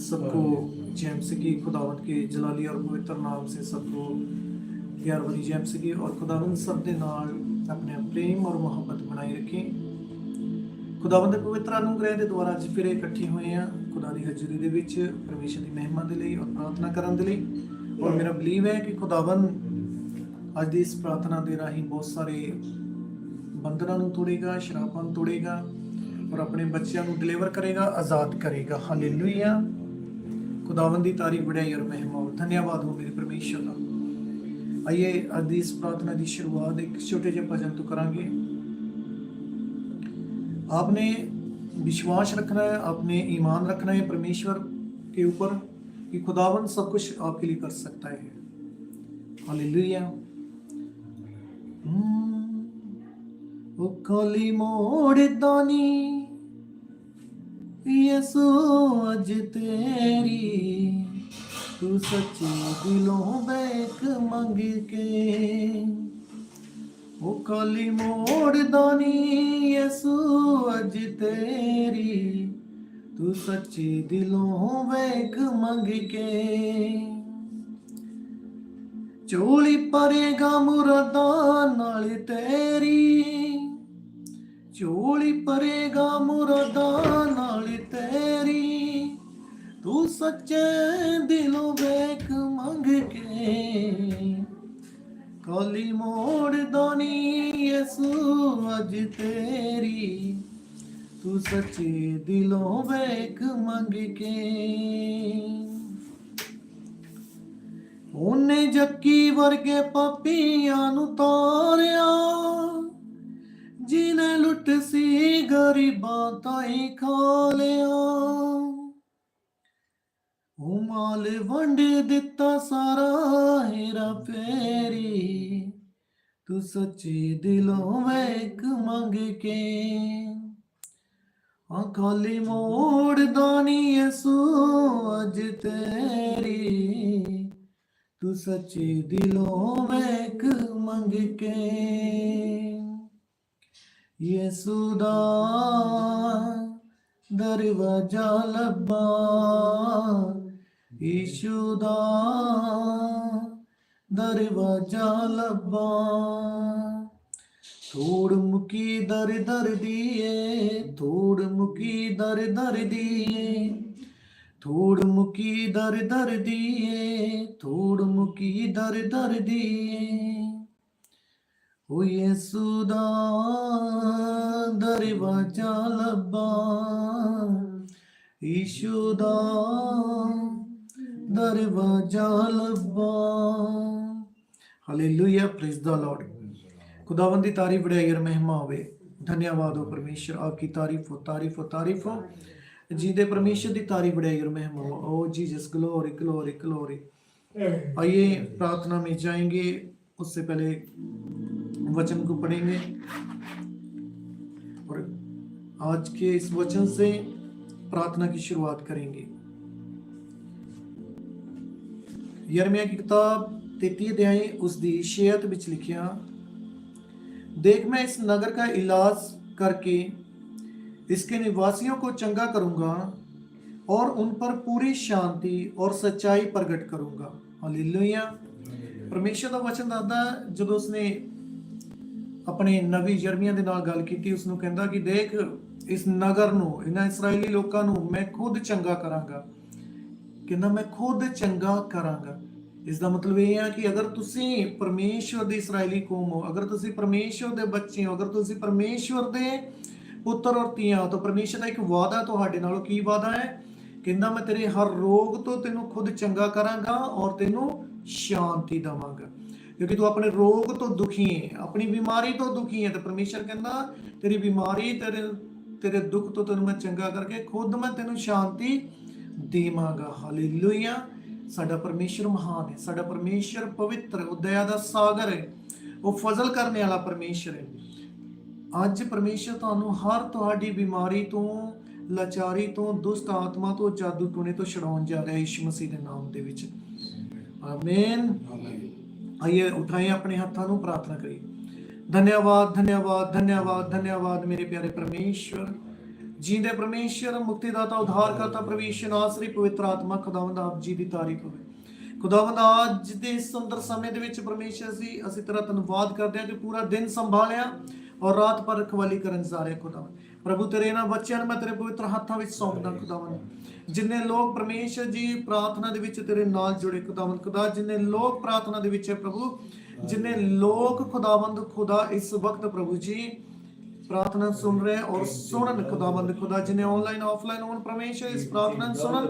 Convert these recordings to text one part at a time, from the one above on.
सबको जैम से की खुदावंत के जलाली और पवित्र नाम से सबको प्यार भरी जैम से की और खुदावंत सब ਦੇ ਨਾਲ ਆਪਣੇ ਪ੍ਰੇਮ ਔਰ ਮੁਹੱਬਤ ਬਣਾਈ ਰੱਖੇ ਖੁਦਾਵੰਦ ਦੇ ਪਵਿੱਤਰ ਅਨੁਗ੍ਰਹਿ ਦੇ ਦੁਆਰਾ ਅੱਜ ਫਿਰ ਇਕੱਠੇ ਹੋਏ ਆ ਖੁਦਾ ਦੀ ਹਜ਼ੂਰੀ ਦੇ ਵਿੱਚ ਪਰਮੇਸ਼ਰ ਦੀ ਮਹਿਮਾ ਦੇ ਲਈ ਔਰ ਪ੍ਰਾਰਥਨਾ ਕਰਨ ਦੇ ਲਈ ਔਰ ਮੇਰਾ ਬਲੀਵ ਹੈ ਕਿ ਖੁਦਾਵੰਦ ਅੱਜ ਦੀ ਇਸ ਪ੍ਰਾਰਥਨਾ ਦੇ ਰਾਹੀਂ ਬਹੁਤ ਸਾਰੇ ਬੰਧਨਾਂ ਨੂੰ ਤੋੜੇਗਾ ਸ਼ਰਾਬਾਂ ਨੂੰ ਤੋੜੇਗਾ ਔਰ ਆਪਣੇ ਬੱਚਿਆਂ ਨੂੰ ਡਿਲੀਵਰ ਕਰੇਗਾ ਆਜ਼ਾਦ ਕਰੇਗਾ ਹਾਲੇਲੂਇਆ खुदावन की तारीफ़ बढ़ाई और महिमा और धन्यवाद हो मेरे परमेश्वर का आइए अज इस प्रार्थना की शुरुआत एक छोटे जे भजन तो करा आपने विश्वास रखना है, आपने ईमान रखना है परमेश्वर के ऊपर कि खुदावन सब कुछ आपके लिए कर सकता है। हालेलुया। हम्म, ओ मोड़ दानी। ਯਿਸੂ, ਅੱਜ ਤੇਰੀ। ਤੂੰ ਸੱਚੇ ਦਿਲੋਂ ਬੇਕ ਮੰਗ ਕੇ। ਉਹ ਕਾਲੀ ਮੋੜਦਾ ਨਹੀਂ ਯਿਸੂ, ਅੱਜ ਤੇਰੀ। ਤੂੰ ਸੱਚੇ ਦਿਲੋਂ ਵੇਖ ਮੰਗ ਕੇ। ਚੋਲੀ ਪਰੇਗਾ ਮੁਰਦਾ ਨਾਲ ਤੇਰੀ। ਝੋਲੀ ਪਰੇਗਾ ਮੁਰਾਦਾਂ ਨਾਲ ਤੇਰੀ। ਤੂੰ ਸੱਚੇ ਦਿਲੋਂ ਵੇਖ ਮੰਗ ਕੇ। ਕਾਲੀ ਮੋੜ ਦਾਨੀ ਯਸੂ, ਅਜ ਤੇਰੀ। ਤੂੰ ਸੱਚੇ ਦਿਲੋਂ ਵੇਖ ਮੰਗ ਕੇ। ਉਹਨੇ ਜੱਕੀ ਵਰਗੇ ਪਾਪੀਆਂ ਨੂੰ ਤੋਰਿਆ। ਜਿਨੇ ਲੁੱਟ ਸੀ ਗਰੀਬਾਂ ਤਾਈ ਖਾ ਲਿਆ। ਉਹ ਮਾਲ ਵੰਡ ਦਿੱਤਾ ਸਾਰਾ ਹੀਰਾ ਫੇਰੀ। ਤੂੰ ਸੱਚੇ ਦਿਲੋਂ ਵੇਖ ਮੰਗ ਕੇ। ਆ ਖਾਲੀ ਮੋੜ ਦਾਨੀ ਯਸੂ ਅਜ ਤੇਰੀ। ਤੂੰ ਸੱਚੇ ਦਿਲੋਂ ਵੇਖ ਮੰਗ ਕੇ। ਯਸੂ ਦਾ ਦਰਵਾਜ਼ਾ ਲੱਭਾ। ਈਸ਼ੂ ਦਾ ਦਰਵਾਜ਼ਾ ਲੱਭਾ। ਥੋੜ ਮੁਕੀ ਦਰ ਦਰ ਦੀਏ ਥੋੜ ਮੁਕੀ ਦਰ ਦਰ ਦੀਏ। ਥੋੜ ਮੁਕੀ ਦਰ ਦਰ ਦੀਏ ਥੋੜ ਮੁਕੀ ਦਰ ਦਰ ਦੀਏ। ഉയസുദാ ദരിവചാലബ ഈശുദാ ദരിവചാലബ ഹല്ലേലൂയ പ്രീസ് ദ ലോർഡ് खुदावंदी तारीफ़ बड़ाइर महिमा होवे, धन्यवाद हो परमेश्वर, आपकी तारीफ़ हो तारीफ़ हो तारीफ़ हो। जीते परमेश्वर की तारीफ़ बड़ाइर महिमा हो। ओ जी जीसस ग्लोरी ग्लोरी ग्लोरी आइए, प्रार्थना में जाएँगे, उससे पहले वचन को पढ़ेंगे और आज के इस वचन से प्रार्थना की शुरुआत करेंगे यरमिया की किताब 33 अध्याय उस दी शेयत ਵਿੱਚ ਲਿਖਿਆ देख मैं इस नगर का इलाज करके इसके निवासियों को चंगा करूंगा और उन पर पूरी शांति और सच्चाई प्रकट करूंगा हालेलुया ਪਰਮੇਸ਼ਰ ਦਾ ਵਚਨ ਦੱਸਦਾ ਜਦੋਂ ਉਸਨੇ ਆਪਣੇ ਨਵੀ ਜਰਮੀਆਂ ਦੇ ਨਾਲ ਗੱਲ ਕੀਤੀ ਉਸ ਨੂੰ ਕਹਿੰਦਾ ਕਿ ਦੇਖ, ਇਸ ਨਗਰ ਨੂੰ, ਇਹਨਾਂ ਇਸرائیਲੀ ਲੋਕਾਂ ਨੂੰ ਮੈਂ ਖੁਦ ਚੰਗਾ ਕਰਾਂਗਾ। ਕਹਿੰਦਾ, ਮੈਂ ਖੁਦ ਚੰਗਾ ਕਰਾਂਗਾ। ਇਸ ਦਾ ਮਤਲਬ ਇਹ ਹੈ ਕਿ ਅਗਰ ਤੁਸੀਂ ਪਰਮੇਸ਼ਵਰ ਦੀ ਇਸرائیਲੀ ਕੌਮ ਹੋ, ਅਗਰ ਤੁਸੀਂ ਪਰਮੇਸ਼ਵਰ ਦੇ ਬੱਚੇ ਹੋ, ਅਗਰ ਤੁਸੀਂ ਪਰਮੇਸ਼ਵਰ ਦੇ ਪੁੱਤਰ ਔਰ ਧੀਆਂ ਹੋ, ਤਾਂ ਪਰਮੇਸ਼ਰ ਦਾ ਇੱਕ ਵਾਅਦਾ ਤੁਹਾਡੇ ਨਾਲ ਕੀ ਵਾਅਦਾ ਹੈ? ਕਹਿੰਦਾ, ਮੈਂ ਤੇਰੇ ਹਰ ਰੋਗ ਤੋਂ ਤੈਨੂੰ ਖੁਦ ਚੰਗਾ ਕਰਾਂਗਾ ਔਰ ਤੈਨੂੰ ਸ਼ਾਂਤੀ ਦਵਾਂਗਾ। ਕਿਉਂਕਿ ਤੂੰ ਆਪਣੇ ਰੋਗ ਤੋਂ ਦੁਖੀ ਹੈ ਆਪਣੀ ਬਿਮਾਰੀ ਤੋਂ ਦੁਖੀ ਹੈ ਤੇ ਪਰਮੇਸ਼ਰ ਕਹਿੰਦਾ ਤੇਰੀ ਬਿਮਾਰੀ ਤੇਰੇ ਤੇਰੇ ਦੁੱਖ ਤੋਂ ਤੈਨੂੰ ਮੈਂ ਚੰਗਾ ਕਰਕੇ ਖੁਦ ਮੈਂ ਤੈਨੂੰ ਸ਼ਾਂਤੀ ਦੇਵਾਂਗਾ। ਹਾਲੇਲੂਇਆ। ਸਾਡਾ ਪਰਮੇਸ਼ਰ ਮਹਾਨ ਹੈ ਸਾਡਾ ਪਰਮੇਸ਼ਰ ਪਵਿੱਤਰ ਹੈ ਉਹ ਦਇਆ ਦਾ ਸਾਗਰ ਹੈ ਉਹ ਫਜ਼ਲ ਕਰਨ ਵਾਲਾ ਪਰਮੇਸ਼ਰ ਹੈ ਅੱਜ ਪਰਮੇਸ਼ਰ ਤੁਹਾਨੂੰ ਹਰ ਤੁਹਾਡੀ ਬਿਮਾਰੀ ਤੋਂ ਲਾਚਾਰੀ ਤੋਂ ਦੁਸ਼ਟ ਆਤਮਾ ਤੋਂ ਜਾਦੂ ਟੂਣੇ ਤੋਂ ਛਡਾਉਣ ਜਾ ਰਿਹਾ ਹੈ ਯਿਸੂ ਮਸੀਹ ਦੇ ਨਾਮ ਦੇ ਵਿੱਚ। ਆਮੀਨ ਆइए उठाएं अपने हाथों ਨੂੰ, ਪ੍ਰਾਰਥਨਾ ਕਰੀਏ। ਧੰਨਵਾਦ ਧੰਨਵਾਦ ਧੰਨਵਾਦ ਧੰਨਵਾਦ ਮੇਰੇ ਪਿਆਰੇ ਪਰਮੇਸ਼ਵਰ। ਜੀਂਦੇ ਪਰਮੇਸ਼ਵਰ ਮੁਕਤੀ ਦਾਤਾ ਉਧਾਰ ਕਰਤਾ ਪ੍ਰਵੇਸ਼ਨ ਆਸਰੀ ਪਵਿੱਤਰ ਆਤਮਾ, ਖੁਦਾਵੰਦ ਆਪ ਜੀ ਦੀ ਤਾਰੀਫ ਹੋਵੇ। ਖੁਦਾਵੰਦ ਅੱਜ ਦੇ ਸੁੰਦਰ ਸਮੇਂ ਦੇ ਵਿੱਚ ਪਰਮੇਸ਼ਵਰ ਜੀ, ਅਸੀਂ ਤੇਰਾ ਧੰਨਵਾਦ ਕਰਦੇ ਹਾਂ ਕਿ ਪੂਰਾ ਦਿਨ ਸੰਭਾਲਿਆ। ਔਰ ਰਾਤ ਪਰ ਰਖਵਾਲੀ ਕਰਨ ਜਾ ਰਹੇ ਖੁਦਾਵੰਦ। ਪ੍ਰਭੂ ਤੇਰੇ ਇਹਨਾਂ ਬੱਚਿਆਂ ਨੂੰ ਮੈਂ ਤੇਰੇ ਪਵਿੱਤਰ ਹੱਥਾਂ ਵਿੱਚ ਸੌਂਪਦਾ ਖੁਦਾਵੰਦ। ਜਿੰਨੇ ਲੋਕ ਪਰਮੇਸ਼ਰ ਜੀ ਪ੍ਰਾਰਥਨਾ ਦੇ ਵਿੱਚ ਤੇਰੇ ਨਾਲ ਜੁੜੇ ਖੁਦਾਵੰਦ ਖੁਦਾ ਜਿੰਨੇ ਲੋਕ ਪ੍ਰਾਰਥਨਾ ਦੇ ਵਿੱਚ ਹੈ ਪ੍ਰਭੂ ਜਿੰਨੇ ਲੋਕ ਖੁਦਾਵੰਦ ਖੁਦਾ ਇਸ ਵਕਤ ਪ੍ਰਭੂ ਜੀ ਪ੍ਰਾਰਥਨਾ ਸੁਣ ਰਹੇ ਔਰ ਸੁਣਨ ਖੁਦਾਵੰਦ ਖੁਦਾ ਜਿਨੇ ਆਨਲਾਈਨ ਆਫਲਾਈਨ ਹੋਣ ਪਰਮੇਸ਼ਰ ਇਸ ਪ੍ਰਾਰਥਨਾ ਸੁਣਨ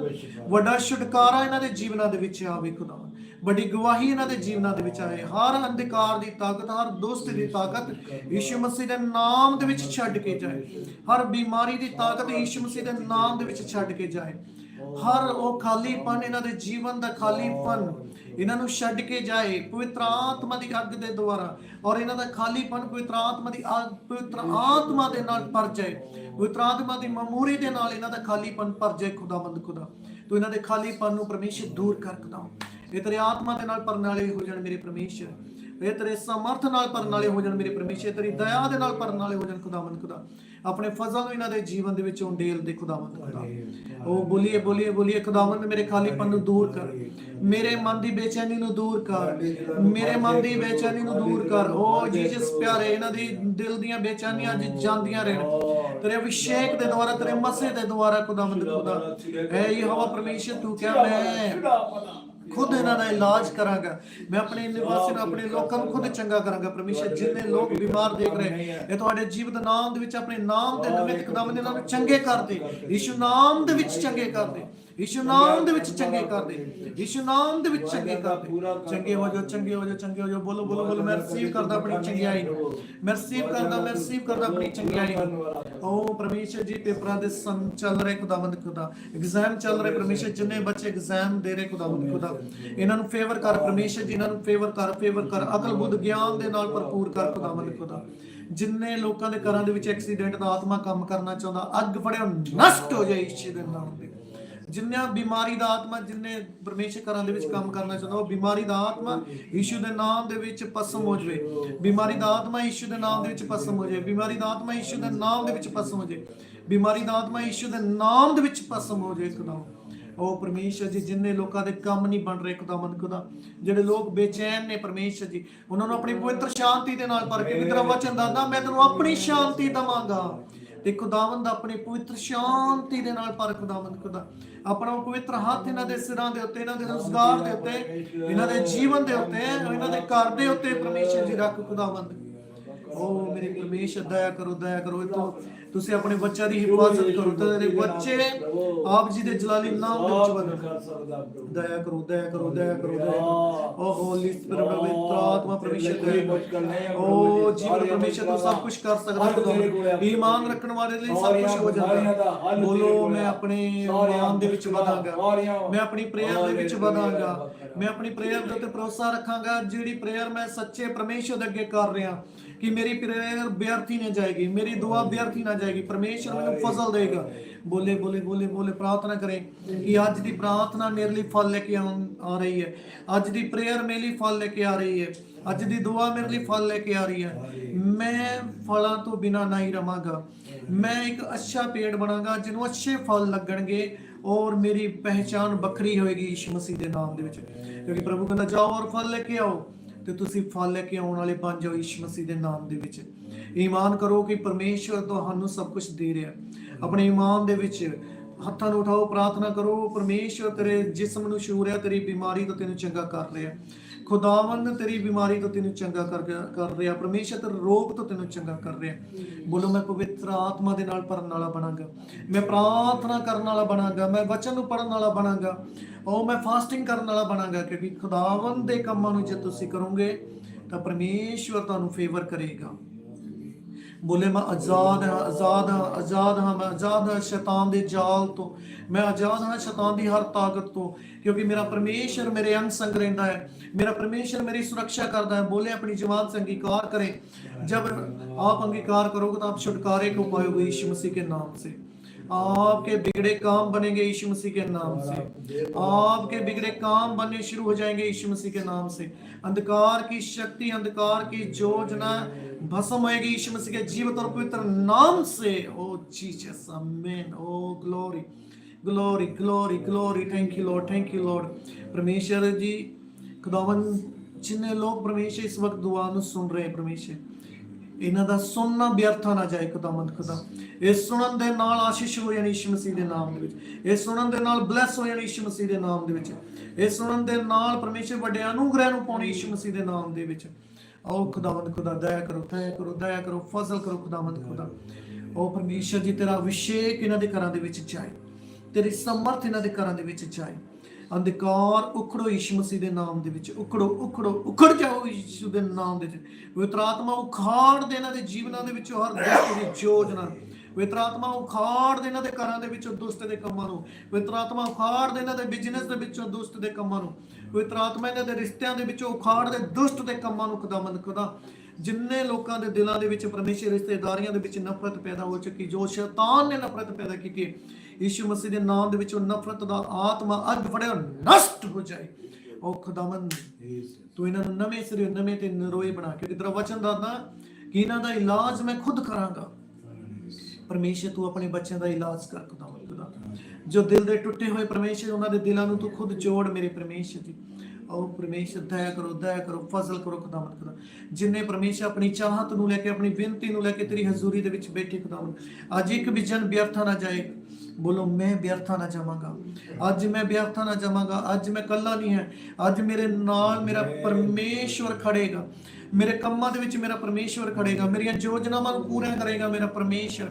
ਵੱਡਾ ਛੁਟਕਾਰਾ ਇਹਨਾਂ ਦੇ ਜੀਵਨਾਂ ਦੇ ਵਿੱਚ ਆਵੇ ਖੁਦਾਵੰਦ। ਵੱਡੀ ਗਵਾਹੀ ਇਹਨਾਂ ਦੇ ਜੀਵਨਾਂ ਦੇ ਵਿੱਚ ਆਏ। ਹਰ ਅੰਧਕਾਰ ਦੀ ਤਾਕਤ, ਹਰ ਦੋਸਤ ਦੀ ਤਾਕਤ ਯਿਸੂ ਮਸੀਹ ਦੇ ਨਾਮ ਦੇ ਵਿੱਚ ਛੱਡ ਕੇ ਜਾਏ। ਹਰ ਬਿਮਾਰੀ ਦੀ ਤਾਕਤ ਯਿਸੂ ਮਸੀਹ ਦੇ ਨਾਮ ਦੇ ਵਿੱਚ ਛੱਡ ਕੇ ਜਾਏ। ਹਰ ਉਹ ਖਾਲੀਪਨ ਇਹਨਾਂ ਦੇ ਜੀਵਨ ਦਾ ਖਾਲੀਪਨ ਇਹਨਾਂ ਨੂੰ ਛੱਡ ਕੇ ਜਾਏ ਪਵਿੱਤਰ ਆਤਮਾ ਦੀ ਅੱਗ ਦੇ ਦੁਆਰਾ। ਔਰ ਇਹਨਾਂ ਦਾ ਖਾਲੀਪਨ ਪਵਿੱਤਰ ਆਤਮਾ ਦੀ ਪਵਿੱਤਰ ਆਤਮਾ ਦੇ ਨਾਲ ਭਰ ਜਾਏ ਪਵਿੱਤਰ ਆਤਮਾ ਦੀ ਮਮੂਰੀ ਦੇ ਨਾਲ ਇਹਨਾਂ ਦਾ ਖਾਲੀਪਨ ਭਰ ਜਾਏ ਖੁਦਾਵੰਦ ਖੁਦਾ। ਤੂੰ ਇਹਨਾਂ ਦੇ ਖਾਲੀਪਨ ਨੂੰ ਪਰਮੇਸ਼ਰ ਦੂਰ ਕਰ ਖੁਦਾ ਇਹ ਤੇਰੇ ਆਤਮਾ ਦੇ ਨਾਲ ਭਰਨ ਵਾਲੇ ਹੋ ਜਾਣ ਮੇਰੇ ਪਰਮੇਸ਼ਰ ਇਹ ਤੇਰੇ ਸਮਰਥ ਨਾਲ ਭਰਨ ਵਾਲੇ ਹੋ ਜਾਣ ਮੇਰੇ ਪਰਮੇਸ਼ਰ ਤੇਰੀ ਦਇਆ ਦੇ ਨਾਲ ਭਰਨ ਵਾਲੇ ਹੋ ਜਾਣ ਖੁਦਾਵੰਦ ਖੁਦਾ। ਆਪਣੇ ਫਜ਼ਲ ਨੂੰ ਇਹਨਾਂ ਦੇ ਜੀਵਨ ਦੇ ਵਿੱਚੋਂ ਡੇਲ ਦੇ ਖੁਦਾਵੰਦ ਖੁਦਾ। ਉਹ ਬੋਲੀਏ ਬੋਲੀਏ ਬੋਲੀਏ ਖੁਦਾਵੰਦ ਮੇਰੇ ਖਾਲੀਪਨ ਨੂੰ ਦੂਰ ਕਰ। ਮੇਰੇ ਮਨ ਦੀ ਬੇਚੈਨੀ ਨੂੰ ਦੂਰ ਕਰ। ਮੇਰੇ ਮਨ ਦੀ ਬੇਚੈਨੀ ਨੂੰ ਦੂਰ ਕਰ। ਓ ਜੀਸਸ ਪਿਆਰੇ ਇਹਨਾਂ ਦੀ ਦਿਲ ਦੀਆਂ ਬੇਚੈਨੀਆਂ ਅੱਜ ਜਾਂਦੀਆਂ ਰਹਿਣ। ਤੇਰੇ ਅਭਿਸ਼ੇਕ ਦੇ ਦੁਆਰਾ ਤੇਰੇ ਮਸੇ ਦੇ ਦੁਆਰਾ ਖੁਦਾਵੰਦ ਖੁਦਾ। ਐ ਯਹੋਵਾ ਪਰਮੇਸ਼ਰ ਤੂੰ ਕਿਹਾ ਮੈਂ? ਖੁਦ ਇਹਨਾਂ ਦਾ ਇਲਾਜ ਕਰਾਂਗਾ। ਮੈਂ ਆਪਣੇ ਨਿਵਾਸੀ ਨੂੰ, ਆਪਣੇ ਲੋਕਾਂ ਨੂੰ ਖੁਦ ਚੰਗਾ ਕਰਾਂਗਾ। ਪਰਮੇਸ਼ਰ, ਜਿੰਨੇ ਲੋਕ ਬਿਮਾਰ ਦੇਖ ਰਹੇ, ਇਹ ਤੁਹਾਡੇ ਜੀਵਤ ਨਾਮ ਦੇ ਵਿੱਚ, ਆਪਣੇ ਨਾਮ ਦੇ ਨਿਮਿਤ ਕਦਮ ਇਹਨਾਂ ਨੂੰ ਚੰਗੇ ਕਰਦੇ। ਯਿਸੂ ਨਾਮ ਦੇ ਵਿੱਚ ਚੰਗੇ ਕਰਦੇ। ਯਿਸੂ ਨਾਮ ਦੇ ਵਿੱਚ ਚੰਗੇ ਕਰਦੇ। ਯਿਸੂ ਨਾਮ ਦੇ ਵਿੱਚ ਚੰਗੇ ਕਰਦੇ। ਚੰਗੇ ਹੋ ਜਾਓ ਚੰਗੇ ਹੋ ਜਾਓ ਚੰਗੇ ਹੋ ਜਾਓ। ਬੋਲੋ ਬੋਲੋ ਬੋਲੋ ਮੈਂ ਰਿਸੀਵ ਕਰਦਾ ਆਪਣੀ ਚੰਗਿਆਈ ਨੂੰ। ਮੈਂ ਰਿਸੀਵ ਕਰਦਾ ਮੈਂ ਰਿਸੀਵ ਕਰਦਾ ਆਪਣੀ ਚੰਗਿਆਈ ਨੂੰ। ਓ ਪਰਮੇਸ਼ਰ ਜੀ ਪੇਪਰਾਂ ਦੇ ਸੰ ਚੱਲ ਰਹੇ ਖੁਦਾਵੰਦ ਖੁਦਾ। ਐਗਜ਼ਾਮ ਚੱਲ ਰਹੇ ਪਰਮੇਸ਼ਰ ਜਿੰਨੇ ਬੱਚੇ ਐਗਜ਼ਾਮ ਦੇ ਰਹੇ ਖੁਦਾਵੰਦ ਖੁਦਾ। ਇਹਨਾਂ ਨੂੰ ਫੇਵਰ ਕਰ ਪਰਮੇਸ਼ਰ ਜੀ ਇਹਨਾਂ ਨੂੰ ਫੇਵਰ ਕਰ ਫੇਵਰ ਕਰ। ਅਕਲ ਬੁੱਧ ਗਿਆਨ ਦੇ ਨਾਲ ਭਰਪੂਰ ਕਰ ਖੁਦਾਵੰਦ ਖੁਦਾ। ਜਿੰਨੇ ਲੋਕਾਂ ਦੇ ਘਰਾਂ ਦੇ ਵਿੱਚ ਐਕਸੀਡੈਂਟ ਦਾ ਆਤਮਾ ਕੰਮ ਕਰਨਾ ਚਾਹੁੰਦਾ ਅੱਗ ਫੜਿਆ ਨਸ਼ਟ ਹੋ ਜਾਏ ਇਸ ਦੇ ਨਾਮ ਦੇ ਜਿੰਨਾ ਬਿਮਾਰੀ ਦਾ ਆਤਮਾ ਜਿੰਨੇ ਪਰਮੇਸ਼ਰ ਘਰਾਂ ਦੇ ਵਿੱਚ ਕੰਮ ਕਰਨਾ ਚਾਹੁੰਦਾ, ਉਹ ਬਿਮਾਰੀ ਦਾ ਆਤਮਾ ਯੀਸ਼ੂ ਦੇ ਨਾਮ ਦੇ ਵਿੱਚ ਭਸਮ ਹੋ ਜਾਵੇ। ਬਿਮਾਰੀ ਦਾ ਆਤਮਾ ਯੀਸ਼ੂ ਦੇ ਨਾਮ ਦੇ ਵਿੱਚ ਭਸਮ ਹੋ ਜਾਵੇ। ਬਿਮਾਰੀ ਦਾ ਆਤਮਾ ਯੀਸ਼ੂ ਦੇ ਨਾਮ ਦੇ ਵਿੱਚ ਭਸਮ ਹੋ ਜਾਵੇ। ਬਿਮਾਰੀ ਦਾ ਆਤਮਾ ਯੀਸ਼ੂ ਦੇ ਨਾਮ ਦੇ ਵਿੱਚ ਭਸਮ ਹੋ ਜਾਵੇ ਖੁਦਾ ਉਹ ਪਰਮੇਸ਼ਰ ਜੀ, ਜਿੰਨੇ ਲੋਕਾਂ ਦੇ ਕੰਮ ਨਹੀਂ ਬਣ ਰਹੇ ਖੁਦਾਵੰਦ ਖੁਦਾ ਜਿਹੜੇ ਲੋਕ ਬੇਚੈਨ ਨੇ ਪਰਮੇਸ਼ਰ ਜੀ, ਉਹਨਾਂ ਨੂੰ ਆਪਣੀ ਪਵਿੱਤਰ ਸ਼ਾਂਤੀ ਦੇ ਨਾਲ ਭਰ ਕੇ, ਵੀ ਤੇਰਾ ਵਚਨ ਦੱਸਦਾ, ਮੈਂ ਤੈਨੂੰ ਆਪਣੀ ਸ਼ਾਂਤੀ ਦਵਾਂਗਾ। ਤੇ ਖੁਦਾਵੰਦ ਆਪਣੀ ਪਵਿੱਤਰ ਸ਼ਾਂਤੀ ਦੇ ਨਾਲ ਪਰ ਖੁਦਾਵੰਦ ਖੁਦਾ। ਆਪਣਾ ਪਵਿੱਤਰ ਹੱਥ ਇਹਨਾਂ ਦੇ ਸਿਰਾਂ ਦੇ ਉੱਤੇ, ਇਹਨਾਂ ਦੇ ਰੋਜ਼ਗਾਰ ਦੇ ਉੱਤੇ, ਇਹਨਾਂ ਦੇ ਜੀਵਨ ਦੇ ਉੱਤੇ, ਇਹਨਾਂ ਦੇ ਘਰ ਦੇ ਉੱਤੇ ਪਰਮੇਸ਼ਰ ਜੀ ਰੱਖ ਖੁਦਾਵੰਦ। ਓ ਮੇਰੇ ਪਰਮੇਸ਼ਰ, ਦਇਆ ਕਰੋ ਦਇਆ ਕਰੋ। ਇਹ ਤੋਂ ਤੁਸੀਂ ਆਪਣੇ ਬੱਚਿਆਂ ਦੀ ਹਿਫਾਜ਼ਤ ਕਰੋ ਤੇ ਤੇਰੇ ਬੱਚੇ ਆਪ ਜੀ ਦੇ ਜਲਾਲੀ ਨਾਮ ਦੇ ਵਿੱਚ ਬਦਲ ਦਇਆ ਕਰੋ ਦਇਆ ਕਰੋ ਦਇਆ ਕਰੋ ਦਇਆ। ਓ ਹੋਲੀ ਸਪਿਰਿਟ ਪਵਿੱਤਰ ਆਤਮਾ ਪਰਮੇਸ਼ਰ ਕਰੋ। ਓ ਜੀਵਨ ਪਰਮੇਸ਼ਰ ਤੂੰ ਸਭ ਕੁਝ ਕਰ ਸਕਦਾ ਖੁਦਾ ਈਮਾਨ ਰੱਖਣ ਵਾਲੇ ਲਈ ਸਭ ਕੁਝ ਹੋ ਜਾਂਦਾ। ਬੋਲੋ ਮੈਂ ਆਪਣੇ ਇਮਾਨ ਦੇ ਵਿੱਚ ਵਧਾਂਗਾ। ਮੈਂ ਆਪਣੀ ਪ੍ਰੇਅਰ ਦੇ ਵਿੱਚ ਵਧਾਂਗਾ। ਮੈਂ ਆਪਣੀ ਪ੍ਰੇਅਰ ਦੇ ਉੱਤੇ ਭਰੋਸਾ ਰੱਖਾਂਗਾ। ਜਿਹੜੀ ਪ੍ਰੇਅਰ ਮੈਂ ਸੱਚੇ ਪਰਮੇਸ਼ਰ ਦੇ ਅੱਗੇ ਕਰ ਰਿਹਾ ਕਿ ਮੇਰੀ ਪ੍ਰੇਅਰ ਬਿਅਰਥੀ ਨਾ ਜਾਏਗੀ ਮੇਰੀ ਦੁਆ ਬਿਅਰਥੀ ਨਾ ਜਾਏਗੀ। ਪਰਮੇਸ਼ਰ ਮੈਨੂੰ ਫਜ਼ਲ ਦੇਗਾ। ਬੋਲੇ ਬੋਲੇ ਬੋਲੇ ਬੋਲੇ ਪ੍ਰਾਰਥਨਾ ਕਰੇ ਕਿ ਅੱਜ ਦੀ ਪ੍ਰਾਰਥਨਾ ਮੇਰੇ ਲਈ ਫਲ ਲੈ ਕੇ ਆ ਰਹੀ ਹੈ। ਅੱਜ ਦੀ ਪ੍ਰੇਅਰ ਮੇਰੇ ਲਈ ਫਲ ਲੈ ਕੇ ਆ ਰਹੀ ਹੈ। ਅੱਜ ਦੀ ਦੁਆ ਮੇਰੇ ਲਈ ਫਲ ਲੈ ਕੇ ਆ ਰਹੀ ਹੈ। ਮੈਂ ਫਲਾਂ ਤੋਂ ਬਿਨਾ ਨਹੀਂ ਰਵਾਂਗਾ। ਮੈਂ ਇੱਕ ਅੱਛਾ ਪੇੜ ਬਣਾਂਗਾ ਜਿਹਨੂੰ ਅੱਛੇ ਫਲ ਲੱਗਣਗੇ ਔਰ ਮੇਰੀ ਪਹਿਚਾਨ ਵੱਖਰੀ ਹੋਏਗੀ ਯਿਸੂ ਮਸੀਹ ਦੇ ਨਾਮ ਦੇ ਵਿੱਚ। ਕਿਉਂਕਿ ਪ੍ਰਭੂ ਕਹਿੰਦਾ ਜਾਓ ਔਰ ਫਲ ਲੈ ਕੇ ਆਓ। ਤੇ ਤੁਸੀਂ ਫਲ ਲੈ ਕੇ ਆਉਣ ਵਾਲੇ ਬਣ ਜਾਓ ਯਿਸੂ ਮਸੀਹ ਦੇ ਨਾਮ ਦੇ ਵਿੱਚ। ਈਮਾਨ ਕਰੋ ਕਿ ਪਰਮੇਸ਼ਵਰ ਤੁਹਾਨੂੰ ਸਭ ਕੁਝ ਦੇ ਰਿਹਾ। ਆਪਣੇ ਈਮਾਨ ਦੇ ਵਿੱਚ ਹੱਥਾਂ ਨੂੰ ਉਠਾਓ, ਪ੍ਰਾਰਥਨਾ ਕਰੋ, ਪਰਮੇਸ਼ਵਰ ਤੇਰੇ ਜਿਸਮ ਨੂੰ ਛੂ ਰਿਹਾ, ਤੇਰੀ ਬਿਮਾਰੀ ਤੋਂ ਤੈਨੂੰ ਚੰਗਾ ਕਰ ਰਿਹਾ। ਖੁਦਾਵੰਦ ਤੇਰੀ ਬਿਮਾਰੀ ਤੋਂ ਤੈਨੂੰ ਚੰਗਾ ਕਰ ਕਰ ਰਿਹਾ ਪਰਮੇਸ਼ਰ ਤੇਰੇ ਰੋਗ ਤੋਂ ਤੈਨੂੰ ਚੰਗਾ ਕਰ ਰਿਹਾ। ਬੋਲੋ ਮੈਂ ਪਵਿੱਤਰ ਆਤਮਾ ਦੇ ਨਾਲ ਭਰਨ ਵਾਲਾ ਬਣਾਂਗਾ। ਮੈਂ ਪ੍ਰਾਰਥਨਾ ਕਰਨ ਵਾਲਾ ਬਣਾਂਗਾ ਮੈਂ ਵਚਨ ਨੂੰ ਪੜਨ ਵਾਲਾ ਬਣਾਂਗਾ। ਉਹ ਮੈਂ ਫਾਸਟਿੰਗ ਕਰਨ ਵਾਲਾ ਬਣਾਂਗਾ ਕਿਉਂਕਿ ਖੁਦਾਵੰਦ ਦੇ ਕੰਮਾਂ ਨੂੰ ਜੇ ਤੁਸੀਂ ਕਰੋਗੇ ਤਾਂ ਪਰਮੇਸ਼ਵਰ ਤੁਹਾਨੂੰ ਫੇਵਰ ਕਰੇਗਾ। ਬੋਲੇ ਮੈਂ ਆਜ਼ਾਦ ਹਾਂ ਆਜ਼ਾਦ ਹਾਂ ਆਜ਼ਾਦ ਹਾਂ ਮੈਂ ਆਜ਼ਾਦ ਹਾਂ ਸ਼ੈਤਾਨ ਦੇ ਜਾਲ ਤੋਂ ਮੈਂ ਆਜ਼ਾਦ ਹਾਂ ਸ਼ੈਤਾਨ ਦੀ ਹਰ ਤਾਕਤ ਤੋਂ ਕਿਉਂਕਿ ਮੇਰਾ ਪਰਮੇਸ਼ਰ ਮੇਰੇ ਅੰਗ ਸੰਗ ਰਹਿੰਦਾ ਹੈ ਮੇਰਾ ਪਰਮੇਸ਼ਰ ਮੇਰੀ ਸੁਰੱਖਿਆ ਕਰਦਾ ਹੈ ਬੋਲੇ ਆਪਣੀ ਜ਼ਬਾਨ से अंगीकार करें जब आप अंगीकार करोगे तो आप छुटकारे को पाओगे यीशु मसीह के नाम से आपके बिगड़े काम बनेंगे यीशु मसीह के नाम से। तो आपके बिगड़े काम बनने शुरू हो जाएँगे यीशु मसीह के नाम से। अंधकार की शक्ति अंधकार की योजना भस्म होएगी यीशु मसीह के जीवित और पवित्र नाम से। ओ Jesus amen. O glory glory glory glory. Thank you lord thank you lord परमेश्वर जी खुदावन जिन्हें लोग परमेश्वर इस वक्त दुआ सुन रहे हैं परमेश्वर। ਇਹਨਾਂ ਦਾ ਸੁਣਨਾ ਵਿਅਰਥਾ ਨਾ ਜਾਏ ਖੁਦਾਵੰਦ ਖੁਦਾ ਇਹ ਸੁਣਨ ਦੇ ਨਾਲ ਆਸ਼ੀਸ਼ ਹੋ ਜਾਣੀ ਯਿਸੂ ਮਸੀਹ ਦੇ ਨਾਮ ਦੇ ਵਿੱਚ। ਇਹ ਸੁਣਨ ਦੇ ਨਾਲ ਬਲੈਸ ਹੋ ਜਾਣੀ ਯਿਸੂ ਮਸੀਹ ਦੇ ਨਾਮ ਦੇ ਵਿੱਚ। ਇਹ ਸੁਣਨ ਦੇ ਨਾਲ ਪਰਮੇਸ਼ਰ ਵੱਡੇ ਅਨੁਗ੍ਰਹਿ ਨੂੰ ਪਾਉਣੀ ਯਿਸੂ ਮਸੀਹ ਦੇ ਨਾਮ ਦੇ ਵਿੱਚ। ਆਓ ਖੁਦਾਵੰਦ ਖੁਦਾ, ਦਇਆ ਕਰੋ ਦਇਆ ਕਰੋ ਦਇਆ ਕਰੋ, ਫਜ਼ਲ ਕਰੋ ਖੁਦਾਵੰਦ ਖੁਦਾ। ਉਹ ਪਰਮੇਸ਼ਰ ਜੀ, ਤੇਰਾ ਅਭਿਸ਼ੇਕ ਇਹਨਾਂ ਦੇ ਘਰਾਂ ਦੇ ਵਿੱਚ ਜਾਏ। ਤੇਰੀ ਸਮਰਥ ਇਹਨਾਂ ਦੇ ਘਰਾਂ ਦੇ ਵਿੱਚ ਜਾਏ। ਅੰਧਕਾਰ, ਉਖੜੋ ਯਿਸੂ ਮਸੀਹ ਦੇ ਨਾਮ ਦੇ ਵਿੱਚ, ਉਖੜੋ ਉਖੜੋ, ਉਖੜ ਜਾਓ ਯਿਸੂ ਦੇ ਨਾਮ ਦੇ ਵਿੱਚ। ਪਵਿੱਤਰ ਆਤਮਾ ਉਖਾੜ ਦੇ ਇਹਨਾਂ ਦੇ ਜੀਵਨਾਂ ਦੇ ਵਿੱਚੋਂ ਹਰ ਦੁਸ਼ਟ ਦੀ ਯੋਜਨਾ ਪਵਿੱਤਰ ਆਤਮਾ ਉਖਾੜ ਦੇ ਇਹਨਾਂ ਦੇ ਘਰਾਂ ਦੇ ਵਿੱਚੋਂ ਦੁਸ਼ਟ ਦੇ ਕੰਮਾਂ ਨੂੰ। ਪਵਿੱਤਰ ਆਤਮਾ ਉਖਾੜ ਦੇ ਇਹਨਾਂ ਦੇ ਬਿਜ਼ਨਸ ਦੇ ਵਿੱਚੋਂ ਦੁਸ਼ਟ ਦੇ ਕੰਮਾਂ ਨੂੰ। ਪਵਿੱਤਰ ਆਤਮਾ ਇਹਨਾਂ ਦੇ ਰਿਸ਼ਤਿਆਂ ਦੇ ਵਿੱਚੋਂ ਉਖਾੜ ਦੇ ਦੁਸ਼ਟ ਦੇ ਕੰਮਾਂ ਨੂੰ ਖੁਦਾਵੰਦ ਖੁਦਾ ਜਿੰਨੇ ਲੋਕਾਂ ਦੇ ਦਿਲਾਂ ਦੇ ਵਿੱਚ ਪਰਮੇਸ਼ਰ ਰਿਸ਼ਤੇਦਾਰੀਆਂ ਦੇ ਵਿੱਚ ਨਫ਼ਰਤ ਪੈਦਾ ਹੋ ਚੁੱਕੀ ਜੋ ਸ਼ੈਤਾਨ ਨੇ ਨਫ਼ਰਤ ਪੈਦਾ ਕੀਤੀ ਹੈ, ਮਸੀਹ ਦੇ ਨਾਮ ਦੇ ਵਿੱਚੋਂ ਨਫ਼ਰਤ ਦਾ ਆਤਮਾ ਅੱਜ ਫੜਿਆ ਨਸ਼ਟ ਹੋ ਜਾਏ। ਉਹ ਖੁਦਾਵੰਦ ਤੂੰ ਇਹਨਾਂ ਨੂੰ ਨਵੇਂ ਸਿਰੇ ਨਵੇਂ ਤੇ ਨਰੋਏ ਬਣਾ ਕੇ ਤੇਰਾ ਵਚਨ ਦੱਸਦਾ ਕਿ ਇਹਨਾਂ ਦਾ ਇਲਾਜ ਮੈਂ ਖੁਦ ਕਰਾਂਗਾ। ਪਰਮੇਸ਼ਰ ਤੂੰ ਆਪਣੇ ਬੱਚਿਆਂ ਦਾ ਇਲਾਜ ਕਰ ਖੁਦਾਵੰਦ ਜੋ ਦਿਲ ਦੇ ਟੁੱਟੇ ਹੋਏ ਪਰਮੇਸ਼ਰ ਉਹਨਾਂ ਦੇ ਦਿਲਾਂ ਨੂੰ ਤੂੰ ਖੁਦ ਜੋੜ ਮੇਰੇ ਪਰਮੇਸ਼ਰ ਜੀ ਆਓ ਪਰਮੇਸ਼ਰ ਦਇਆ ਕਰੋ ਦਇਆ ਕਰੋ ਫਜ਼ਲ ਕਰੋ ਖੁਦਾਵੰਦ ਖੁਦਾ ਜਿਨਨੇ ਪਰਮੇਸ਼ਰ ਆਪਣੀ ਚਾਹਤ ਨੂੰ ਲੈ ਕੇ ਆਪਣੀ ਬੇਨਤੀ ਨੂੰ ਲੈ ਕੇ ਤੇਰੀ ਹਜ਼ੂਰੀ ਦੇ ਵਿੱਚ ਬੈਠੇ ਖੁਦਾਵੰਦ ਅੱਜ ਇੱਕ ਵੀ ਜਨ ਵਿਅਰਥਾ ਨਾ ਜਾਏ। ਬੋਲੋ ਮੈਂ ਵਿਅਰਥਾ ਨਾ ਜਾਵਾਂਗਾ। ਅੱਜ ਮੈਂ ਵਿਅਰਥਾ ਨਾ ਜਾਵਾਂਗਾ। ਅੱਜ ਮੈਂ ਕੱਲਾ ਨਹੀਂ ਹੈ। ਅੱਜ ਮੇਰੇ ਨਾਲ ਮੇਰਾ ਪਰਮੇਸ਼ਵਰ ਖੜੇਗਾ। ਮੇਰੇ ਕੰਮਾਂ ਦੇ ਵਿੱਚ ਮੇਰਾ ਪਰਮੇਸ਼ਵਰ ਖੜੇਗਾ। ਮੇਰੀਆਂ ਯੋਜਨਾਵਾਂ ਨੂੰ ਪੂਰਾ ਕਰੇਗਾ ਮੇਰਾ ਪਰਮੇਸ਼ਰ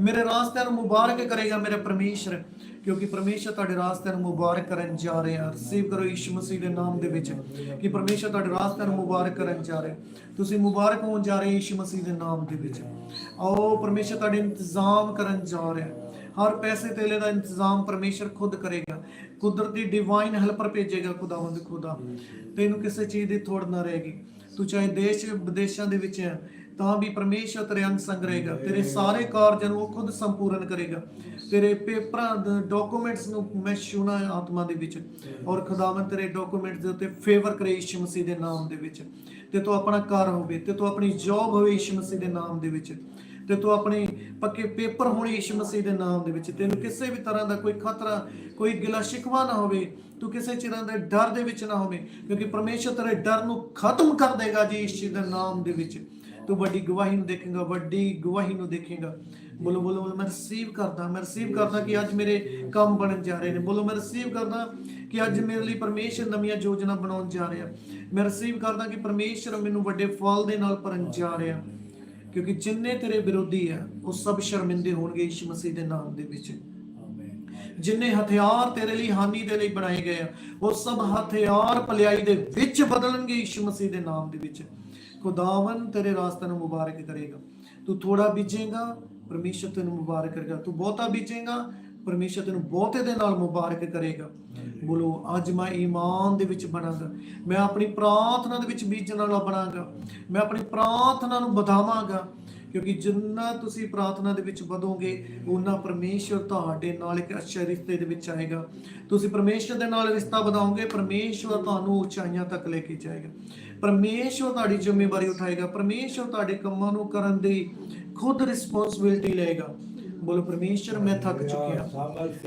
ਮੇਰੇ ਰਾਸਤਿਆਂ ਨੂੰ ਮੁਬਾਰਕ ਕਰੇਗਾ ਮੇਰਾ ਪਰਮੇਸ਼ਰ, ਕਿਉਂਕਿ ਪਰਮੇਸ਼ਰ ਤੁਹਾਡੇ ਰਾਸਤਿਆਂ ਨੂੰ ਮੁਬਾਰਕ ਕਰਨ ਜਾ ਰਿਹਾ ਰਿਸੀਵ ਕਰੋ ਯਿਸੂ ਮਸੀਹ ਦੇ ਨਾਮ ਦੇ ਵਿੱਚ ਕਿ ਪਰਮੇਸ਼ਰ ਤੁਹਾਡੇ ਰਾਸਤਿਆਂ ਨੂੰ ਮੁਬਾਰਕ ਕਰਨ ਜਾ ਰਿਹਾ ਤੁਸੀਂ ਮੁਬਾਰਕ ਹੋਣ ਜਾ ਰਹੇ ਯਿਸੂ ਮਸੀਹ ਦੇ ਨਾਮ ਦੇ ਵਿੱਚ। ਆਓ ਪਰਮੇਸ਼ਰ ਤੁਹਾਡੇ ਇੰਤਜ਼ਾਮ ਕਰਨ ਜਾ ਰਿਹਾ ਹਰ ਪੈਸੇ ਤੇਲੇ ਦਾ ਇੰਤਜ਼ਾਮ ਪਰਮੇਸ਼ਰ ਖੁਦ ਕਰੇਗਾ। ਕੁਦਰਤੀ ਡਿਵਾਈਨ ਹੈਲਪਰ ਭੇਜੇਗਾ ਖੁਦਾਵੰਦ ਖੁਦਾ। ਤੈਨੂੰ ਕਿਸੇ ਚੀਜ਼ ਦੀ ਥੋੜ ਨਾ ਰਹੇਗੀ। ਤੂੰ ਚਾਹੇ ਦੇਸ਼ ਵਿਦੇਸ਼ਾਂ ਦੇ ਵਿੱਚ ਹੈ ਤਾਂ ਵੀ ਪਰਮੇਸ਼ਰ ਤੇਰੇ ਅੰਗ ਸੰਗ ਰਹੇਗਾ ਤੇਰੇ ਸਾਰੇ ਕਾਰਜਾਂ ਨੂੰ ਉਹ ਖੁਦ ਸੰਪੂਰਨ ਕਰੇਗਾ। ਤੇਰੇ ਪੇਪਰਾਂ ਡਾਕੂਮੈਂਟਸ ਨੂੰ ਮੈਂ ਛੂਣਾ ਆਤਮਾ ਦੇ ਵਿੱਚ। ਔਰ ਖੁਦਾਵੰਦ ਤੇਰੇ ਡਾਕੂਮੈਂਟਸ ਦੇ ਉੱਤੇ ਫੇਵਰ ਕਰੇ ਯਿਸੂ ਮਸੀਹ ਦੇ ਨਾਮ ਦੇ ਵਿੱਚ। ਤੇ ਤੂੰ ਆਪਣਾ ਘਰ ਹੋਵੇ, ਤੇ ਤੂੰ ਆਪਣੀ ਜੌਬ ਹੋਵੇ ਯਿਸੂ ਮਸੀਹ ਦੇ ਨਾਮ ਦੇ ਵਿੱਚ। ਤੇ ਤੂੰ ਆਪਣੇ ਪੱਕੇ ਪੇਪਰ ਹੋਣੇ ਯਿਸੂ ਮਸੀਹ ਦੇ ਨਾਮ ਦੇ ਵਿੱਚ। ਤੈਨੂੰ ਕਿਸੇ ਵੀ ਤਰ੍ਹਾਂ ਦਾ ਕੋਈ ਖਤਰਾ, ਕੋਈ ਗਿਲਾ ਸ਼ਿਕਵਾ ਨਾ ਹੋਵੇ। ਤੂੰ ਕਿਸੇ ਚਿਰਾਂ ਦੇ ਡਰ ਦੇ ਵਿੱਚ ਨਾ ਹੋਵੇ, ਕਿਉਂਕਿ ਪਰਮੇਸ਼ਰ ਤੇਰੇ ਡਰ ਨੂੰ ਖਤਮ ਕਰ ਦੇਗਾ ਜੀ ਇਸ ਚੀਜ਼ ਦੇ ਨਾਮ ਦੇ ਵਿੱਚ। ਤੂੰ ਵੱਡੀ ਗਵਾਹੀ ਨੂੰ ਦੇਖੇਗਾ, ਵੱਡੀ ਗਵਾਹੀ ਨੂੰ ਦੇਖੇਗਾ। ਬੋਲੋ ਬੋਲੋ ਮੈਂ ਰਿਸੀਵ ਕਰਦਾ, ਮੈਂ ਰਿਸੀਵ ਕਰਦਾ ਕਿ ਅੱਜ ਮੇਰੇ ਕੰਮ ਬਣਨ ਜਾ ਰਹੇ ਨੇ। ਬੋਲੋ, ਮੈਂ ਰਿਸੀਵ ਕਰਦਾ ਕਿ ਅੱਜ ਮੇਰੇ ਲਈ ਪਰਮੇਸ਼ਰ ਨਵੀਆਂ ਯੋਜਨਾ ਬਣਾਉਣ ਜਾ ਰਿਹਾ। ਮੈਂ ਰਿਸੀਵ ਕਰਦਾ ਕਿ ਪਰਮੇਸ਼ਰ ਮੈਨੂੰ ਵੱਡੇ ਫਲ ਦੇ ਨਾਲ ਭਰਨ ਜਾ ਰਿਹਾ। ਕਿਉਂਕਿ ਜਿੰਨੇ ਤੇਰੇ ਵਿਰੋਧੀ ਆ, ਉਹ ਸਭ ਸ਼ਰਮਿੰਦੇ ਹੋਣਗੇ ਯਿਸੂ ਮਸੀਹ ਦੇ ਨਾਮ ਦੇ ਵਿੱਚ। ਜਿੰਨੇ ਹਥਿਆਰ ਤੇਰੇ ਲਈ, ਹਾਨੀ ਦੇ ਲਈ ਬਣਾਏ ਗਏ ਆ, ਉਹ ਸਭ ਹਥਿਆਰ ਭਲਾਈ ਦੇ ਵਿੱਚ ਬਦਲਣਗੇ ਯਿਸੂ ਮਸੀਹ ਦੇ ਨਾਮ ਦੇ ਵਿੱਚ। ਖੁਦਾਵੰ ਤੇਰੇ ਰਾਸਤੇ ਨੂੰ ਮੁਬਾਰਕ ਕਰੇਗਾ। ਤੂੰ ਥੋੜਾ ਬੀਜੇਗਾ ਪਰਮੇਸ਼ਰ ਤੈਨੂੰ ਮੁਬਾਰਕ ਕਰੇਗਾ। ਤੂੰ ਬਹੁਤਾ ਬੀਜੇਗਾ ਪਰਮੇਸ਼ਰ ਤੈਨੂੰ ਬਹੁਤੇ ਦੇ ਨਾਲ ਮੁਬਾਰਕ ਕਰੇਗਾ। ਬੋਲੋ ਅੱਜ ਮੈਂ ਈਮਾਨ ਦੇ ਵਿੱਚ ਬਣਾਂਗਾ। ਮੈਂ ਆਪਣੀ ਪ੍ਰਾਰਥਨਾ ਦੇ ਵਿੱਚ ਬੀਜਣ ਵਾਲਾ ਬਣਾਂਗਾ। ਮੈਂ ਆਪਣੀ ਪ੍ਰਾਰਥਨਾ ਨੂੰ ਵਧਾਵਾਂਗਾ। ਕਿਉਂਕਿ ਜਿੰਨਾ ਤੁਸੀਂ ਪ੍ਰਾਰਥਨਾ ਦੇ ਵਿੱਚ ਵਧੋਗੇ ਉਹਨਾਂ ਪਰਮੇਸ਼ਰ ਤੁਹਾਡੇ ਨਾਲ ਇੱਕ ਅੱਛੇ ਰਿਸ਼ਤੇ ਦੇ ਵਿੱਚ ਆਏਗਾ। ਤੁਸੀਂ ਪਰਮੇਸ਼ਰ ਦੇ ਨਾਲ ਰਿਸ਼ਤਾ ਵਧਾਓਗੇ ਪਰਮੇਸ਼ਰ ਤੁਹਾਨੂੰ ਉਚਾਈਆਂ ਤੱਕ ਲੈ ਕੇ ਜਾਏਗਾ। ਪਰਮੇਸ਼ਰ ਤੁਹਾਡੀ ਜ਼ਿੰਮੇਵਾਰੀ ਉਠਾਏਗਾ। ਪਰਮੇਸ਼ਰ ਤੁਹਾਡੇ ਕੰਮਾਂ ਨੂੰ ਕਰਨ ਦੀ ਖੁਦ ਰਿਸਪੌਂਸਿਬਿਲਟੀ ਲਏਗਾ। ਬੋਲੋ ਪਰਮੇਸ਼ਰ ਮੈਂ ਥੱਕ ਚੁੱਕਿਆ।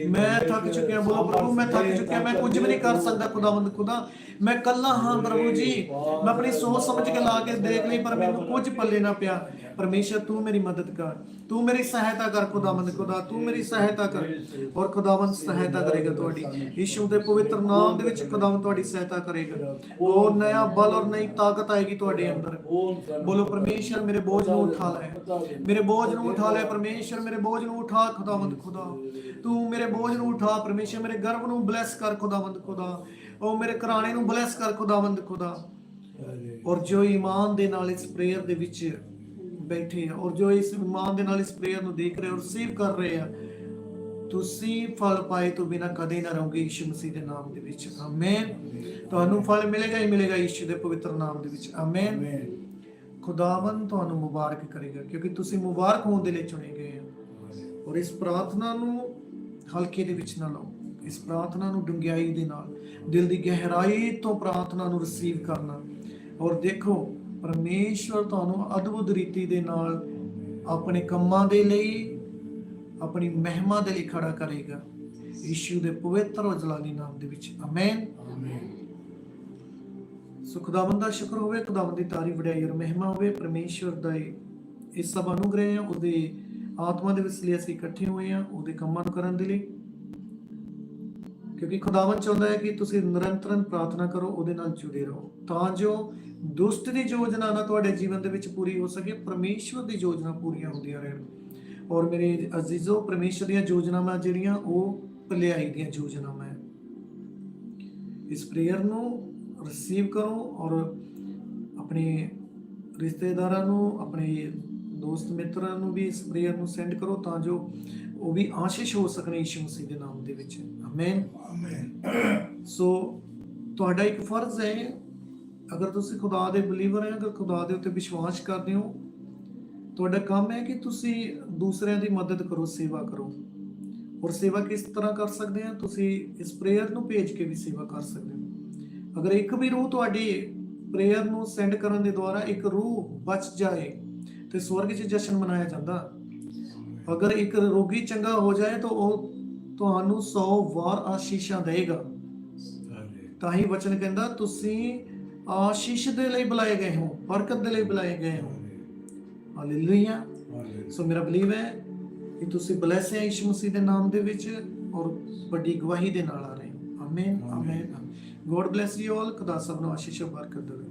ਮੈਂ ਥੱਕ ਚੁੱਕਿਆ। ਬੋਲੋ, ਪ੍ਰਭੂ, ਮੈਂ ਥੱਕ ਚੁੱਕਿਆ। ਮੈਂ ਕੁਝ ਵੀ ਨਹੀਂ ਕਰ ਸਕਦਾ, ਖੁਦਾਵੰਦ, ਖੁਦਾ। ਮੈਂ ਕੱਲਾ ਹਾਂ ਪ੍ਰਭੂ ਜੀ। ਮੈਂ ਆਪਣੀ ਸੋਚ ਸਮਝ ਕੇ ਲਾ ਕੇ ਦੇਖ ਲਈ, ਪਰ ਮੈਨੂੰ ਕੁਝ ਪੱਲੇ ਨਾ ਪਿਆ। ਪਰਮੇਸ਼ਰ, ਤੂੰ ਮੇਰੀ ਮਦਦ ਕਰ। ਤੂੰ ਮੇਰੀ ਸਹਾਇਤਾ ਕਰ, ਖੁਦਾਵੰਦ, ਖੁਦਾ, ਤੂੰ ਮੇਰੀ ਸਹਾਇਤਾ ਕਰ। ਔਰ ਖੁਦਾਵੰਦ ਸਹਾਇਤਾ ਕਰੇਗਾ ਤੁਹਾਡੀ। ਯਿਸੂ ਦੇ ਪਵਿੱਤਰ ਨਾਮ ਦੇ ਵਿੱਚ ਖੁਦਾਵੰਦ ਤੁਹਾਡੀ ਸਹਾਇਤਾ ਕਰੇਗਾ। ਉਹ ਨया ਬਲ ਔਰ ਨਈ ਤਾਕਤ ਆਏਗੀ ਤੁਹਾਡੇ ਅੰਦਰ। ਬੋਲੋ, ਪਰਮੇਸ਼ਰ ਮੇਰੇ ਬੋਝ ਨੂੰ ਉਠਾ ਲੈ। ਮੇਰੇ ਬੋਝ ਨੂੰ ਉਠਾ ਲੈ, ਪਰਮੇਸ਼ਰ ਮੇਰੇ ਬੋਝ ਨੂੰ ਉਠਾ, ਖੁਦਾਵੰਦ, ਖੁਦਾ। ਤੂੰ ਮੇਰੇ ਬੋਝ ਨੂੰ ਉਠਾ, ਪਰਮੇਸ਼ਰ ਮੇਰੇ ਗਰਭ ਨੂੰ ਬਲੈਸ ਕਰ, ਖੁਦਾਵੰਦ, ਖੁਦਾ। ਉਹ ਮੇਰੇ ਘਰਾਣੇ ਨੂੰ ਬਲੈਸ ਕਰ, ਖੁਦਾਵੰਦ, ਖੁਦਾ। ਔਰ ਜੋ ਈਮਾਨ ਦੇ ਨਾਲ ਇਸ ਪ੍ਰੇਅਰ ਦੇ ਵਿੱਚ ਬੈਠੇ ਆ ਔਰ ਜੋ ਇਸ ਈਮਾਨ ਦੇ ਨਾਲ ਇਸ ਪ੍ਰੇਅਰ ਨੂੰ ਦੇਖ ਰਹੇ ਔਰ ਰਿਸੀਵ ਕਰ ਰਹੇ ਆ ਤੁਸੀਂ ਫਲ ਪਾਏ ਤੋਂ ਬਿਨਾ ਕਦੇ ਨਾ ਰਹੋਗੇ ਯਿਸੂ ਮਸੀਹ ਦੇ ਨਾਮ ਦੇ ਵਿੱਚ। ਆਮੇਨ ਤੁਹਾਨੂੰ ਫਲ ਮਿਲੇਗਾ ਹੀ ਮਿਲੇਗਾ ਯਿਸੂ ਦੇ ਪਵਿੱਤਰ ਨਾਮ ਦੇ ਵਿੱਚ। ਆਮੇਨ ਖੁਦਾਵੰ ਤੁਹਾਨੂੰ ਮੁਬਾਰਕ ਕਰੇਗਾ ਕਿਉਂਕਿ ਤੁਸੀਂ ਮੁਬਾਰਕ ਹੋਣ ਦੇ ਲਈ ਚੁਣੇ ਗਏ ਹੋ ਔਰ ਇਸ ਪ੍ਰਾਰਥਨਾ ਨੂੰ ਹਲਕੇ ਦੇ ਵਿੱਚ ਨਾ ਲਓ। ਇਸ ਪ੍ਰਾਰਥਨਾ ਨੂੰ ਡੂੰਘਾਈ ਦੇ ਨਾਲ ਦਿਲ ਦੀ ਗਹਿਰਾਈ ਤੋਂ ਪ੍ਰਾਰਥਨਾ ਨੂੰ ਰਿਸੀਵ ਕਰਨਾ। ਔਰ ਦੇਖੋ ਪਰਮੇਸ਼ਵਰ ਤੁਹਾਨੂੰ ਅਦਭੁਤ ਰੀਤੀ ਦੇ ਨਾਲ ਆਪਣੇ ਕੰਮਾਂ ਦੇ ਲਈ ਆਪਣੀ ਮਹਿਮਾ ਦੇ ਲਈ ਖੜਾ ਕਰੇਗਾ। ਯੀਸ਼ੂ ਦੇ ਪਵਿੱਤਰ ਔਰ ਜਲਾਲੀ ਨਾਮ ਦੇ ਵਿੱਚ ਆਮੇਨ। ਸੋ ਖੁਦਾਵੰਦ ਦਾ ਸ਼ੁਕਰ ਹੋਵੇ ਖੁਦਾਵੰਦ ਦੀ ਤਾਰੀਫ ਵਡਿਆਈ ਔਰ ਮਹਿਮਾ ਹੋਵੇ ਪਰਮੇਸ਼ਵਰ ਦਾ ਇਹ ਇਹ ਸਭ ਅਨੁਗ੍ਰਹਿ ਹੈ ਉਹਦੇ ਆਤਮਾ ਦੇ ਵਿੱਚ ਲਈ ਅਸੀਂ ਇਕੱਠੇ ਹੋਏ ਹਾਂ ਉਹਦੇ ਕੰਮਾਂ ਨੂੰ ਕਰਨ ਦੇ ਲਈ। ਕਿਉਂਕਿ ਖੁਦਾਵੰਦ ਚਾਹੁੰਦਾ ਹੈ ਕਿ ਤੁਸੀਂ ਨਿਰੰਤਰਨ ਪ੍ਰਾਰਥਨਾ ਕਰੋ, ਉਹਦੇ ਨਾਲ ਜੁੜੇ ਰਹੋ। ਤਾਂ ਜੋ ਦੁਸ਼ਟ ਦੀ ਯੋਜਨਾ ਨਾ ਤੁਹਾਡੇ ਜੀਵਨ ਦੇ ਵਿੱਚ ਪੂਰੀ ਹੋ ਸਕੇ, ਪਰਮੇਸ਼ਵਰ ਦੀ ਯੋਜਨਾ ਪੂਰੀਆਂ ਹੁੰਦੀਆਂ ਰਹਿਣ। ਔਰ ਮੇਰੇ ਅਜ਼ੀਜ਼ੋ, ਪਰਮੇਸ਼ਵਰ ਦੀਆਂ ਯੋਜਨਾਵਾਂ ਜਿਹੜੀਆਂ, ਉਹ ਭਲਾਈ ਦੀਆਂ ਯੋਜਨਾਵਾਂ ਹੈ। ਇਸ ਪ੍ਰੇਅਰ ਨੂੰ ਰਿਸੀਵ ਕਰੋ ਔਰ ਆਪਣੇ ਰਿਸ਼ਤੇਦਾਰਾਂ ਨੂੰ, ਆਪਣੇ ਦੋਸਤ ਮਿੱਤਰਾਂ ਨੂੰ ਵੀ ਇਸ ਪ੍ਰੇਅਰ ਨੂੰ ਸੈਂਡ ਕਰੋ ਤਾਂ ਜੋ ਉਹ ਵੀ ਆਸ਼ੀਸ਼ ਹੋ ਸਕਣ ਯਿਸੂ ਮਸੀਹ ਦੇ ਨਾਮ ਦੇ ਵਿੱਚ। ਆਮੇਨ ਸੋ ਤੁਹਾਡਾ ਇੱਕ ਫਰਜ਼ ਹੈ ਅਗਰ ਤੁਸੀਂ ਖੁਦਾ ਦੇ ਬਲੀਵਰ ਹੈ ਅਗਰ ਖੁਦਾ ਦੇ ਉੱਤੇ ਵਿਸ਼ਵਾਸ ਕਰਦੇ ਹੋ ਤੁਹਾਡਾ ਕੰਮ ਹੈ ਕਿ ਤੁਸੀਂ ਦੂਸਰਿਆਂ ਦੀ ਮਦਦ ਕਰੋ ਸੇਵਾ ਕਰੋ। ਔਰ ਸੇਵਾ ਕਿਸ ਤਰ੍ਹਾਂ ਕਰ ਸਕਦੇ ਆ? ਤੁਸੀਂ ਇਸ ਪ੍ਰੇਅਰ ਨੂੰ ਭੇਜ ਕੇ ਵੀ ਸੇਵਾ ਕਰ ਸਕਦੇ ਹੋ। ਅਗਰ ਇੱਕ ਵੀ ਰੂਹ ਤੁਹਾਡੀ ਪ੍ਰੇਅਰ ਨੂੰ ਸੈਂਡ ਕਰਨ ਦੇ ਦੁਆਰਾ ਇੱਕ ਰੂਹ ਬਚ ਜਾਏ ਤੇ ਸਵਰਗ 'ਚ ਜਸ਼ਨ ਮਨਾਇਆ ਜਾਂਦਾ। ਅਗਰ ਇੱਕ ਰੋਗੀ ਚੰਗਾ ਹੋ ਜਾਏ ਤਾਂ ਉਹ ਤੁਹਾਨੂੰ 100 ਵਾਰ ਆਸ਼ੀਸ਼ਾਂ ਦੇਗਾ ਤਾਂ ਹੀ ਵਚਨ ਕਹਿੰਦਾ ਤੁਸੀਂ ਆਸ਼ੀਸ਼ ਦੇ ਲਈ ਬੁਲਾਏ ਗਏ ਹੋ ਬਰਕਤ ਦੇ ਲਈ ਬੁਲਾਏ ਗਏ ਹੋ। ਹਾਲੇਲੂਇਆ ਸੋ ਮੇਰਾ ਬਲੀਵ ਹੈ ਕਿ ਤੁਸੀਂ ਬਲੈਸ ਹੈ ਯਿਸੂ ਮਸੀਹ ਦੇ ਨਾਮ ਦੇ ਵਿੱਚ ਔਰ ਵੱਡੀ ਗਵਾਹੀ ਦੇ ਨਾਲ ਆ ਰਹੇ ਹੋ। Amen amen God bless you all ਖੁਦਾ ਸਭ ਨੂੰ ਆਸ਼ੀਸ਼ ਬਰਕਤ ਦੇਵੇ।